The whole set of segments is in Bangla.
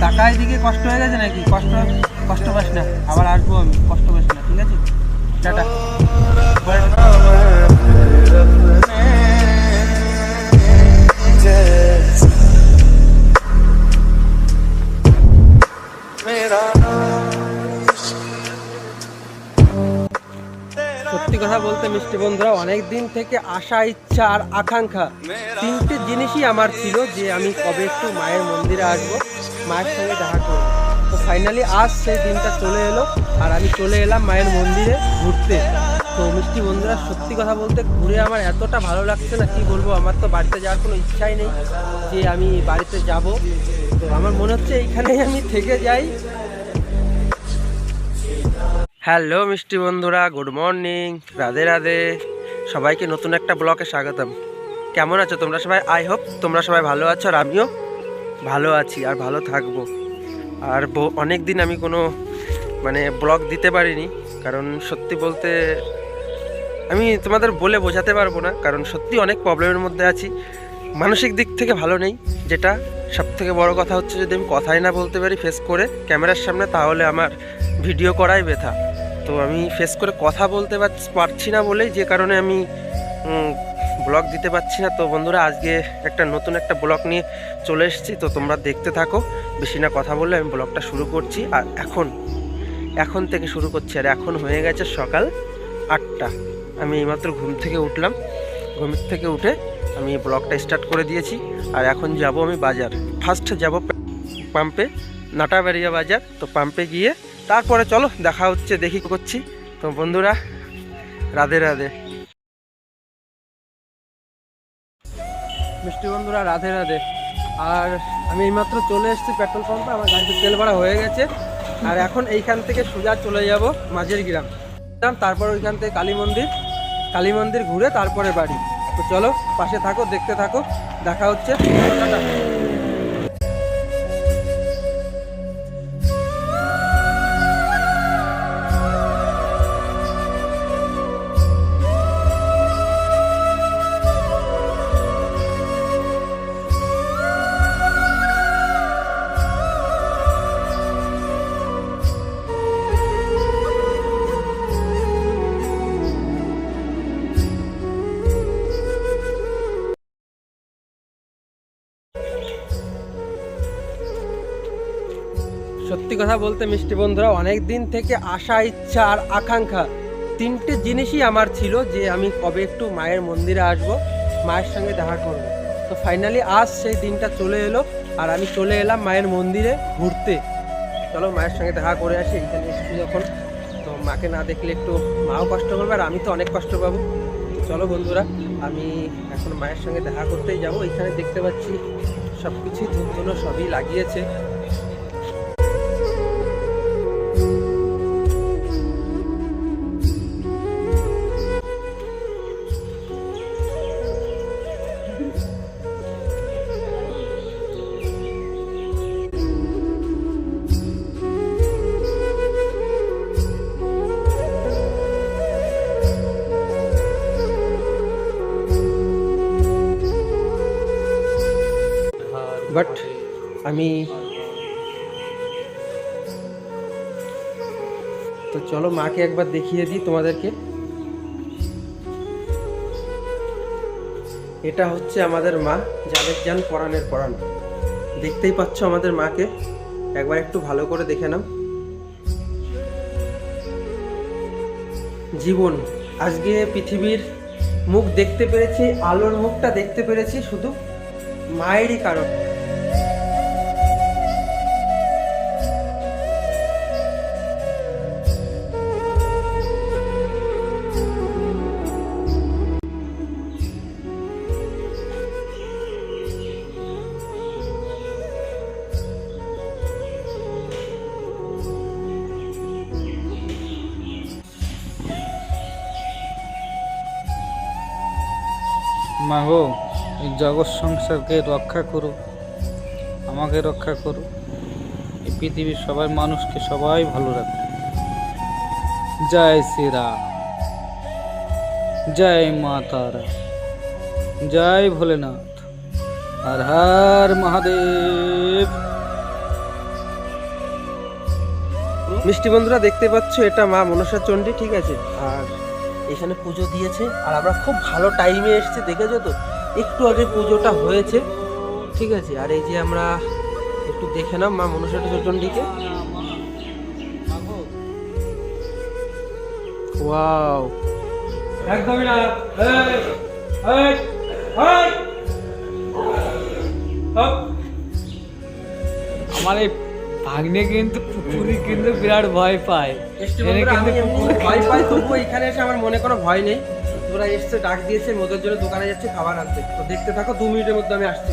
টাকা এদিকে কষ্ট হয়ে গেছে নাকি? কষ্ট কষ্ট পাস না। আবার আসব আমি। কষ্ট পাস না, ঠিক আছে? টাটা। কথা বলতে মিষ্টি বন্ধুরা, অনেক দিন থেকে আশা, ইচ্ছা আর আকাঙ্ক্ষা তিনটে জিনিসই আমার ছিল যে আমি কবে একটু মায়ের মন্দিরে আসব, মায়ের সঙ্গে দেখা করব। তো ফাইনালি আজ সেই দিনটা চলে এলো আর আমি চলে এলাম মায়ের মন্দিরে ঘুরতে। তো মিষ্টি বন্ধুরা, সত্যি কথা বলতে ঘুরে আমার এতটা ভালো লাগছে না, কি বলব, আমার তো বাড়িতে যাওয়ার কোনো ইচ্ছাই নেই যে আমি বাড়িতে যাব। তো আমার মনে হচ্ছে এইখানেই আমি থেকে যাই। হ্যালো মিষ্টি বন্ধুরা, গুড মর্নিং, রাধে রাধে। সবাইকে নতুন একটা ব্লকে স্বাগতম। কেমন আছো তোমরা সবাই? আই হোপ তোমরা সবাই ভালো আছো আর আমিও ভালো আছি আর ভালো থাকব। আর অনেক দিন আমি কোনো মানে ব্লগ দিতে পারিনি, কারণ সত্যি বলতে আমি তোমাদের বলে বোঝাতে পারব না, কারণ সত্যি অনেক প্রবলেমের মধ্যে আছি। মানসিক দিক থেকে ভালো নেই, যেটা সব থেকে বড় কথা হচ্ছে যদি আমি কথাই না বলতে পারি ফেস করে ক্যামেরার সামনে, তাহলে আমার ভিডিও করাই ব্যথা। তো আমি ফেস করে কথা বলতে পারছি- না বলেই যে কারণে আমি ব্লগ দিতে পারছি না। তো বন্ধুরা, আজকে একটা নতুন একটা ব্লগ নিয়ে চলে এসেছি। তো তোমরা দেখতে থাকো। বেশি না কথা বললে আমি ব্লগটা শুরু করছি। আর এখন এখন থেকে শুরু করছি। আর এখন হয়ে গেছে সকাল আটটা। আমি এইমাত্র ঘুম থেকে উঠলাম। ঘুম থেকে উঠে আমি ব্লগটা স্টার্ট করে দিয়েছি। আর এখন যাব আমি বাজার। ফার্স্ট যাব পাম্পে নাটাবাড়িয়া বাজার। তো পাম্পে গিয়ে তারপরে চলো, দেখা হচ্ছে, দেখি করছি। তো বন্ধুরা, রাধে রাধে। মিষ্টি বন্ধুরা, রাধে রাধে। আর আমি এইমাত্র চলে এসেছি পেট্রোল পাম্পে, আমার গাড়িতে তেল ভাড়া হয়ে গেছে। আর এখন এইখান থেকে সোজা চলে যাব মাঝের গ্রাম। তারপর ওইখান থেকে কালী মন্দির। কালী মন্দির ঘুরে তারপরে বাড়ি। তো চলো, পাশে থাকো, দেখতে থাকো। দেখা হচ্ছে। কথা বলতে মিষ্টি বন্ধুরা অনেক দিন থেকে আশা, ইচ্ছা আর আকাঙ্ক্ষা তিনটে জিনিসই আমার ছিল যে আমি কবে একটু মায়ের মন্দিরে আসব, মায়ের সঙ্গে দেখা করব। তো ফাইনালি আজ সেই দিনটা চলে এলো আর আমি চলে এলাম মায়ের মন্দিরে ঘুরতে। চলো মায়ের সঙ্গে দেখা করে আসি, এখানে এসেছি যখন। তো মাকে না দেখলে একটু মাও কষ্ট করবে আর আমি তো অনেক কষ্ট পাবো। চলো বন্ধুরা, আমি এখন মায়ের সঙ্গে দেখা করতেই যাব। এখানে দেখতে পাচ্ছি সব কিছুই ধুনো সবই লাগিয়েছে। আমি তো চলো মাকে একবার দেখিয়ে দিই তোমাদেরকে। এটা হচ্ছে আমাদের মা যাদের যান পরাণের পরাণ। দেখতেই পাচ্ছ আমাদের মাকে। একবার একটু ভালো করে দেখে নাও। জীবন, আজকে পৃথিবীর মুখ দেখতে পেরেছি, আলোর মুখটা দেখতে পেরেছি, শুধু মায়েরই কারণ। মা এই জগৎ সংসারকে রক্ষা করো, আমাকে রক্ষা করো। এই পৃথিবীর সবাই মানুষকে সবাই ভালো রাখো। জয় শ্রীরাম জয় মা তারা, জয় ভোলেনাথ হর হর মহাদেব। মিষ্টি বন্ধুরা, দেখতে পাচ্ছ এটা মা মনসা চণ্ডী ঠিক আছে? আর এখানে পুজো দিয়েছে আর আমরা খুব ভালো টাইমে এসেছি দেখেছ তো? একটু আগে পুজোটা হয়েছে ঠিক আছে? আর এই যে আমরা একটু দেখে নাম মা মনসা চণ্ডীকে ওয়াও একদমই না। এই, এই, এই। আমার এই ভাগ্নে কিন্তু পুকুরি কিন্তু বিরাট ভয় পায়। ভয় পায় তবুও এখানে এসে আমার মনে কোনো ভয় নেই। তোরা এসছে ডাক দিয়েছে মোদের জন্য দোকানে যাচ্ছে খাবার আনতে। তো দেখতে থাকো দু মিনিটের মধ্যে আমি আসছি।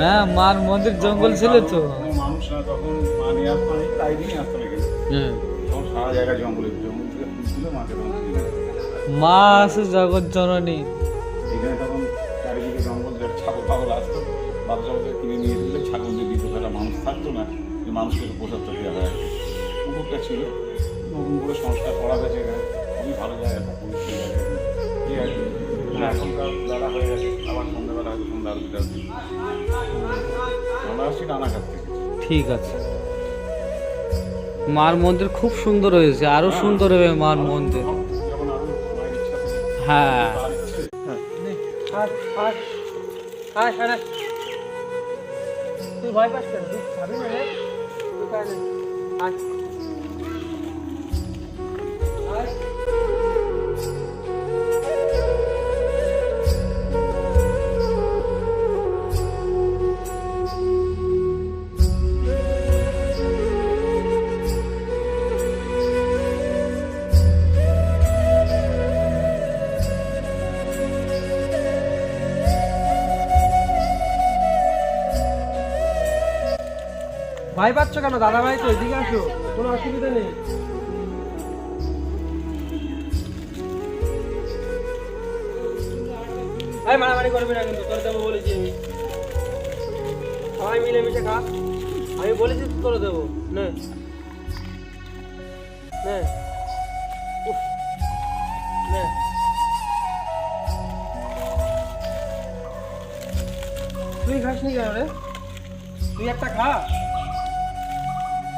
হ্যাঁ মার মন্দির জঙ্গল ছিল তো। মানুষ না তখন মানে আর তাই দিনই আসতে লেগে হ্যাঁ। তখন সারা জায়গা জঙ্গলে জঙ্গল থেকে তুলছিল মাকে মা আছে জগৎ জননী। এখানে তখন চারিদিকে জঙ্গল ছাগল ফাগল আসতো। বাচ্চাকে কিনে নিয়ে ছাগল থাকতো না যে মানুষকে পোষাতে দেওয়া হয়। পুকুরটা ছিল নতুন করে সংস্কার করা হয়েছে এখানে। খুবই ভালো জায়গাটা পরিষ্কার জায়গা ঠিক আছে। না, এখনকার বেলা হয়ে গেছে আবার সন্ধ্যাবেলা হয়তো সন্ধ্যা আরতি টারতি আমরা আসছি রানাঘাট থেকে। ঠিক আছে। মার মন্দির খুব সুন্দর হয়েছে আরও সুন্দর হবে মার মন্দির। হ্যাঁ। তার ইচ্ছে আয়, আয়, আয়, আয়, আয়। তুই ভয় পাস ভয় পাচ্ছ কেন? দাদা ভাই তো এদিকে আসো, কোনো অসুবিধা নেই। আরে মারামারি করবি না দেবো বলেছি সবাই মিলে মিশে খা। আমি বলেছি দেবো। তুই খাসনি কেন রে? তুই একটা খা।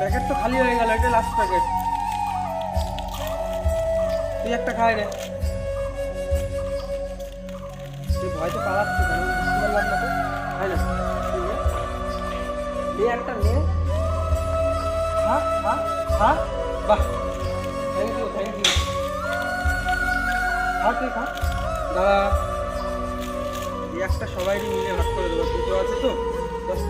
প্যাকেট তো খালি হয়ে গেল, এটা লাস্ট প্যাকেট তুই একটা খাই রে। তুই ভয় তো পালাচ্ছিস, আমি না তো। একটা নে। খা বাহ। থ্যাংক ইউ থ্যাংক ইউ খা। খা দাদা একটা সবাই মিলে ভাগ করে দেবো। দুটো আছে তো? বাস।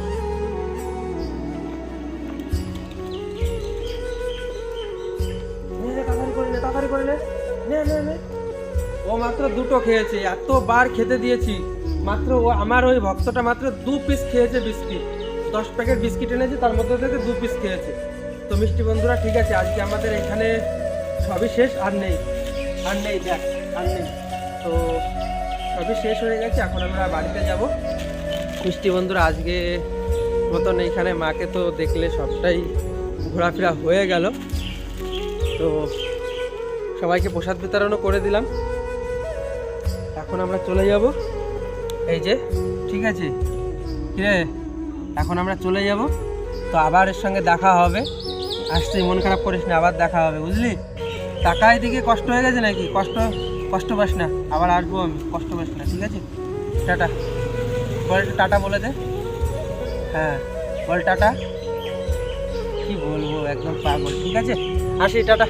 করে নে তাড়াতাড়ি করে নে নে। নে নে ও মাত্র দুটো খেয়েছে এতবার খেতে দিয়েছি। মাত্র ও আমার ওই ভক্তটা মাত্র দু পিস খেয়েছে বিস্কিট। দশ প্যাকেট বিস্কিট এনেছে, তার মধ্যে থেকে দু পিস খেয়েছে। তো মিষ্টি বন্ধুরা, ঠিক আছে, আজকে আমাদের এখানে সবই শেষ, আর নেই। আর নেই, দেখ, আর নেই। তো সবই শেষ হয়ে গেছে, এখন আমরা বাড়িতে যাব। মিষ্টি বন্ধুরা, আজকে মতন এইখানে মাকে তো দেখলে সবটাই ঘোরাফেরা হয়ে গেল। তো সবাইকে প্রসাদ বিতরণও করে দিলাম। এখন আমরা চলে যাব। এই যে, ঠিক আছে? কিরে? এখন আমরা চলে যাব। তো আবার এর সঙ্গে দেখা হবে। আসতে মন খারাপ করিস না, আবার দেখা হবে, বুঝলি? টাকা এদিকে কষ্ট হয়ে গেছে নাকি? কষ্ট কষ্ট পাস না। আবার আসব আমি, কষ্ট পাস না, ঠিক আছে? টাটা। বল, টাটা বলে দে। হ্যাঁ বল, টাটা। কি বলব, একদম পাগল, ঠিক আছে? আসি, টাটা।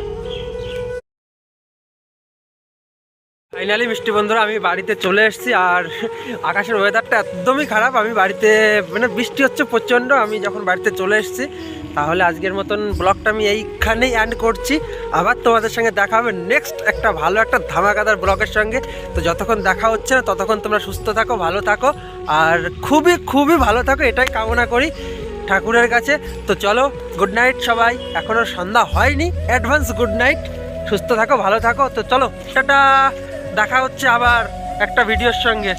ফাইনালি মিষ্টি বন্ধুরা, আমি বাড়িতে চলে এসেছি আর আকাশের ওয়েদারটা একদমই খারাপ। আমি বাড়িতে মানে বৃষ্টি হচ্ছে প্রচণ্ড, আমি যখন বাড়িতে চলে এসেছি, তাহলে আজকের মতন ব্লগটা আমি এইখানেই অ্যান্ড করছি। আবার তোমাদের সঙ্গে দেখা হবে নেক্সট একটা ভালো একটা ধামাকাদার ব্লগের সঙ্গে। তো যতক্ষণ দেখা হচ্ছে না, ততক্ষণ তোমরা সুস্থ থাকো, ভালো থাকো, আর খুবই খুবই ভালো থাকো, এটাই কামনা করি ঠাকুরের কাছে। তো চলো গুড নাইট সবাই। এখনও সন্ধ্যা হয়নি অ্যাডভান্স গুড নাইট সুস্থ থাকো, ভালো থাকো। তো চলো, টাটা! দেখা হচ্ছে আবার একটা ভিডিওর সঙ্গে।